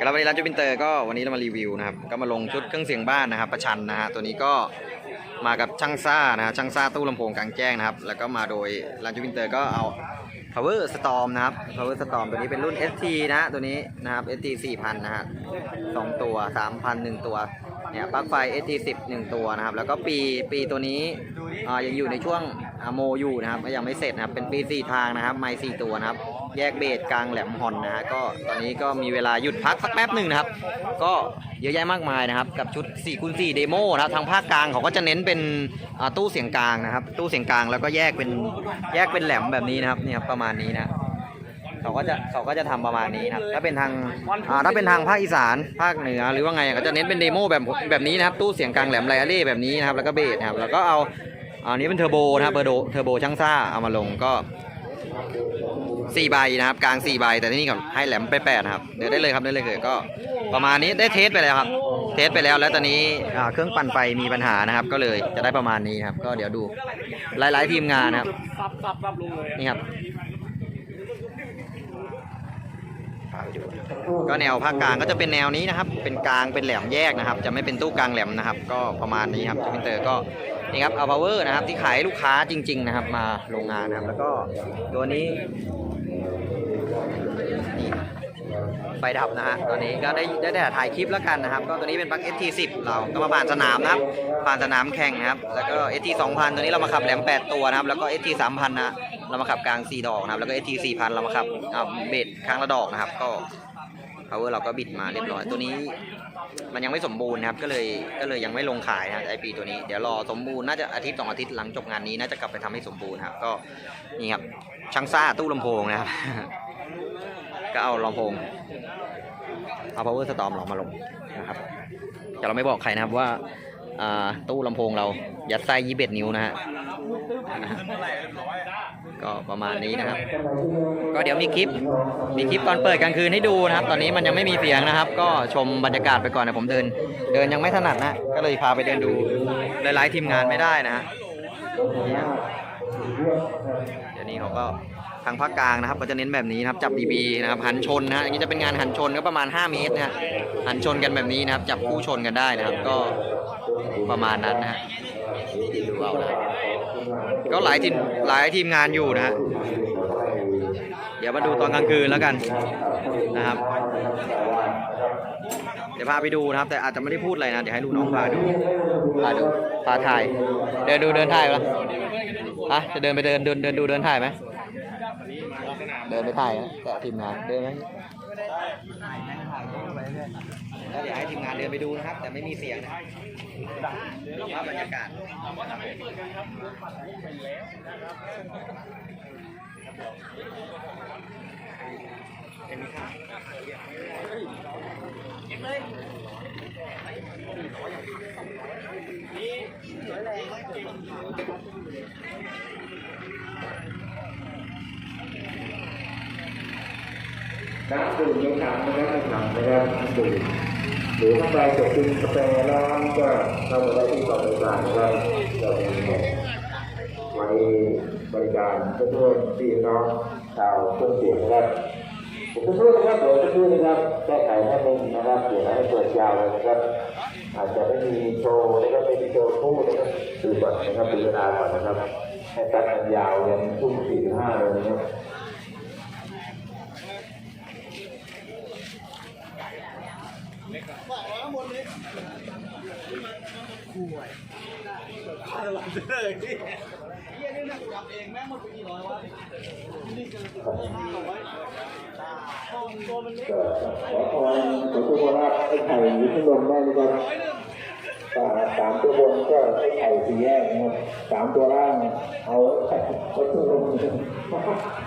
ครับวันนี้ร้านจูปินเตอร์ก็วันนี้เรามารีวิวนะครับ ก็มาลงชุดเครื่องเสียงบ้านนะครับ ประชันนะฮะตัวนี้ก็มากับช่างซ่านะฮะช่างซ่าตู้ลำโพงกลางแจ้งนะครับ แล้วก็มาโดยร้านจูปินเตอร์ก็เอา power storm นะครับ power storm ตัวนี้เป็นรุ่น ST นะฮะตัวนี้นะครับ ST 4000นะฮะสองตัว 3,000หนึ่งตัวเนี่ยปลั๊กไฟ ST 10หนึ่งตัวนะครับ แล้วก็ปีปีตัวนี้อ่ายังอยู่ในช่วงอะโมอยู่นะครับก็ยังไม่เสร็จนะครับเป็นปี 4 ทางนะครับ ไมค์4ตัวนะครับ แยกเบสกลางแหลมฮอนนะฮะก็ตอนนี้ก็มีเวลาหยุดพักสักแป๊บหนึ่งนะครับ ก็เยอะแยะมากมายนะครับ กับชุด4คูณ4เดโมนะครับทางภาคกลางเขาก็จะเน้นเป็นอ่าตู้เสียงกลางนะครับ ตู้เสียงกลางแล้วก็แยกเป็นแยกเป็นแหลมแบบนี้นะครับเนี่ยครับประมาณนี้นะเขาก็จะเขาก็จะทำประมาณนี้นะครับถ้าเป็นทางอ่าถ้าเป็นทางภาคอีสานภาคเหนือหรือว่าไงก็จะเน้นเป็นเดโมแบบแบบนี้นะครับตู้เสียงกลางแหลมไลอารี่แบบนี้นะครับแล้วก็เบสนะครับแล้วก็เอาอันนี้เป็นเทอร์โบนะครับเบอร์โดเทอร์โบช่างซ่าเอามาลงก็ 4ใบนะครับ กลาง4ใบแต่ที่นี่ก่อนให้แหลมไปแปดครับเดี๋ยวได้เลยครับได้เลยเลยก็ประมาณนี้ได้เทสไปแล้วครับ เทสไปแล้วแล้วตอนนี้อ่าเครื่องปั่นไฟมีปัญหานะครับ ก็เลยจะได้ประมาณนี้ครับ ก็เดี๋ยวดูหลายๆทีมงานนะครับนี่ครับก็แนวภาคกลางก็จะเป็นแนวนี้นะครับ เป็นกลางเป็นแหลมแยกนะครับ จะไม่เป็นตู้กลางแหลมนะครับ ก็ประมาณนี้ครับจูปินเตอร์ก็นี่ครับเอา power นะครับที่ขายลูกค้าจริง ๆ นะครับ มาโรงงานนะครับ แล้วก็ตัวนี้ไฟดับนะฮะตอนนี้ก็ได้ได้แต่ถ่ายคลิปแล้วกันนะครับ ก็ตัวนี้เป็นปลั๊ก ST10 เราก็มาผ่านสนามนะครับ ผ่านสนามแข่งนะครับ แล้วก็ ST 2000 ตัวนี้เรามาขับแหลม 8 ตัวนะครับ แล้วก็ ST 3000 นะเรามาขับกลาง 4 ดอกนะครับ แล้วก็ ST 4000 เรามาขับเบสครั้งละดอกนะครับ ก็ power เราก็บิดมาเรียบร้อย ตัวนี้มันยังไม่สมบูรณ์นะครับ ก็เลยก็เลยยังไม่ลงขายนะไอปีตัวนี้ เดี๋ยวรอสมบูรณ์น่าจะอาทิตย์สองอาทิตย์หลังจบงานนี้น่าจะกลับไปทำให้สมบูรณ์ครับ ก็นี่ครับช่างซ่าตู้ลำโพงนะครับ ก็เอาลำโพงเอา power storm เรามาลงนะครับแต่เราไม่บอกใครนะครับว่าตู้ลำโพงเรายัดไส้ยี่สิบเอ็ดนิ้วนะฮะก็ประมาณนี้นะครับ ก็เดี๋ยวมีคลิป มีคลิปตอนเปิดกลางคืนให้ดูนะครับ ตอนนี้มันยังไม่มีเสียงนะครับ ก็ชมบรรยากาศไปก่อนนะผมเดิน เดินยังไม่ถนัดนะ ก็เลยพาไปเดินดูหลายๆทีมงานไม่ได้นะฮะ เนี่เดี๋ยวนี้เขาก็ทางภาคกลางนะครับ ก็จะเน้นแบบนี้นะครับ จับดีบีนะครับหันชนนะฮะอย่างนี้จะเป็นงานหันชนก็ประมาณ 5 เมตรนะฮะหันชนกันแบบนี้นะครับ จับคู่ชนกันได้นะครับ ก็ประมาณนั้นนะฮะดูเอานะก็หลายทีมหลายทีมงานอยู่นะฮะเดี๋ยวมาดูตอนกลางคืนแล้วกันนะครับ เดี๋ยวพาไปดูนะครับ แต่อาจจะไม่ได้พูดอะไรนะ เดี๋ยวให้ลูกน้องพาดูพาดูพาถ่าย เดินดูเดินถ่ายปะ ฮะจะเดินไปเดินเดินเดินดูเดินถ่ายไหมเดินไปถ่ายนะแต่ทีมงานเดินไหมแล้วเดี๋ยวให้ทีมงานเดินไปดูนะครับ แต่ไม่มีเสียงนะภาพบรรยากาศ น้ำดื่มในถังนะครับในถังนะครับน้ำดื่มหรือถ้าใครจะกินกาแฟร้อนก็เข้ามาได้ที่กองบริการนะครับเรามีไว้ บริการเพื่อนพี่น้องชาวเครื่องเสียงนะครับผมจะพูดนะครับเดี๋ยวจะพูดนะครับแก้ไขให้เป็นนะครับเดี๋ยวให้เปิดยาวเลยนะครับ อาจจะไม่มีโชว์นะครับไม่มีโชว์คู่นะครับดูก่อนนะครับดูเวลาก่อนนะครับให้ตัดกันยาวยันทุ่มสี่ห้าเลยนะครับขวดขาดหลังเลย ก็ขอพรขอทุกคนว่าไอ้ไข่อยู่ข้างบนได้นะครับสามตัวบนก็ไอ้ไข่สี่แยกนะครับสามตัวล่างเอาไข่ไว้ตัวลง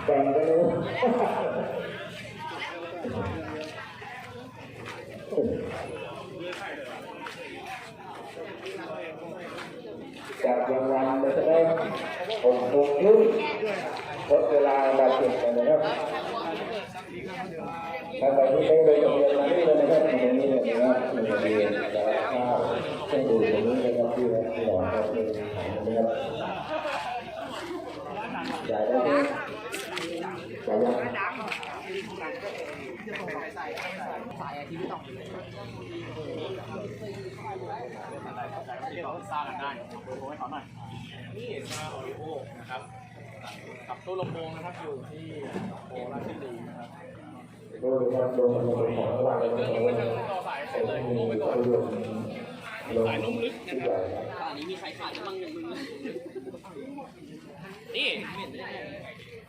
แบ่งกันเลยจับรางวัลเราจะได้หกโมงครึ่งลดเวลาบาดเจ็บกันนะครับ ทางไปที่ได้เลยกับเรียนมานี่เลยนะครับตรงนี้เลยนะครับมีเรียนแล้วข้าวเครื่องดื่มตรงนี้นะครับที่ร้านที่หลอดครับเป็นขายนะ ครับจ่ายได้ไหมจ่ายยังที่เราสร้างกันได้เบอร์โทรให้เขาหน่อยนี่มาออริโอนะครับกับตู้ลำโพงนะครับอยู่ที่โคราชบุรีนะครับโดยการลงลงของรางวัลเรื่องยังไม่ทันต่อสายเสร็จเลยลงไปก่อนสายนุ่มลึกนะครับ นนี้มีใครขาดบ้างอย่างมึงนี่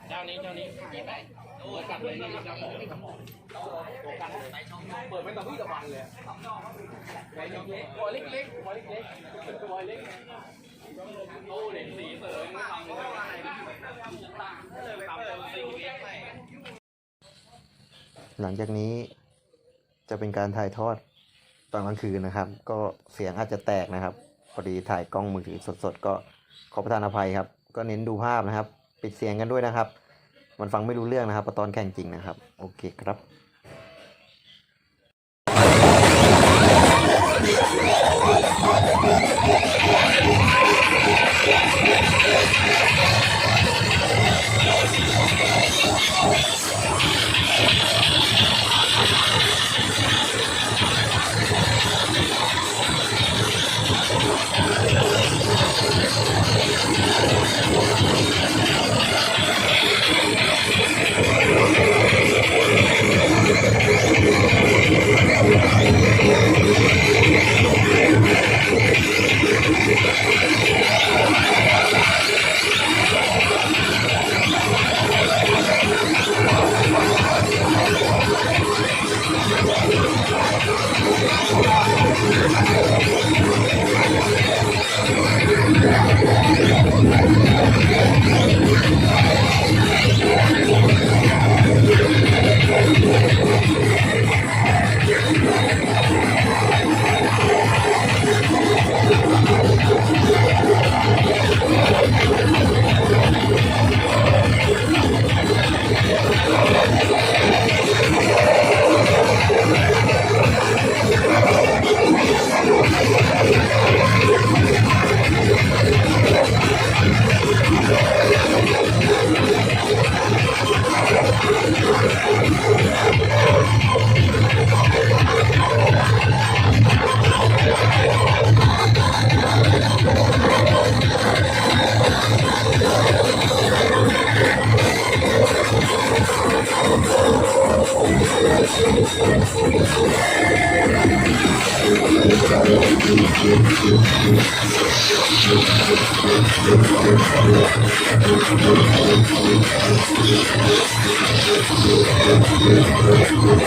เจ้านี้เจ้านี้โอ้กัดเลยนี่เจ้าของตัวกันเปิดไม่ต้องพี่ตะวันเลยไอ้เล็กตัวเล็กๆตัวเล็กๆตัวเล็กโอ้เด็กสีเสริมทำเลยเลยทำเป็นสีเล็กให้หลังจากนี้จะเป็นการถ่ายทอดตอนกลางคืนนะครับ ก็เสียงอาจจะแตกนะครับ พอดีถ่ายกล้องมือถือสดๆ ก็ขอประทานอภัยครับ ก็เน้นดูภาพนะครับ ปิดเสียงกันด้วยนะครับ มันฟังไม่รู้เรื่องนะครับเพระตอนแข่งจริงนะครับ โอเคครับค I'm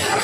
sorry.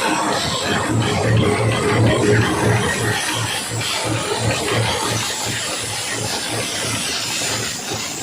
Thank you.